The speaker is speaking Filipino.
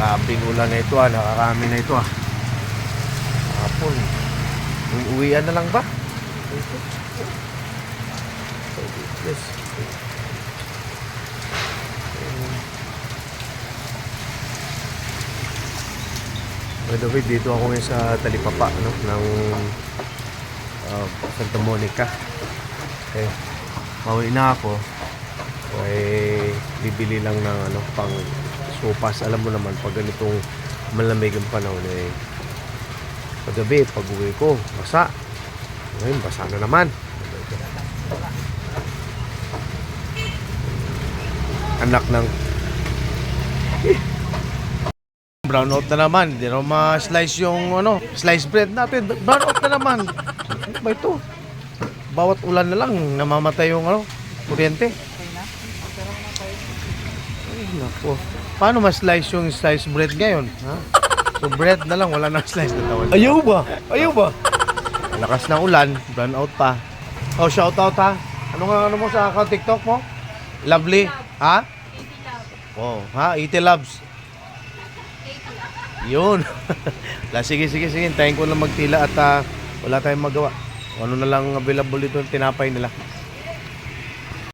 Grabing ulan na ito ah, nakarami na ito ah. Hapon. Uwian na lang ba? Yes. By the way, dito ako ngayon sa Talipapa no, ng uh, Santa Monica. Eh, pauwi na ako. Eh, bibili lang ng ano, pang sopas. Alam mo naman, pag ganitong malamig ang panahon eh, paggabi, pag uwi ko, basa. Ngayon, basa na naman. Anak ng brown out na naman. Hindi na ma-slice yung ano, slice bread natin. Brown out na naman. Ano ba ito? Bawat ulan na lang, namamatay yung ano, kuryente. Nako. Paano ma-slice yung slice bread ngayon? Ha? So bread na lang, wala nang slice na tawag. Ayaw ba? Ayaw ba? Lakas ng ulan, brown out pa. Oh, shout out ha. Ano nga ano mo sa account TikTok mo? Lovely. Ha? Oh, ha? 80 loves. Yun. La, sige, sige, sige. Hintayin ko lang magtila at ah, wala tayong magawa. Ano na lang available dito tinapay nila.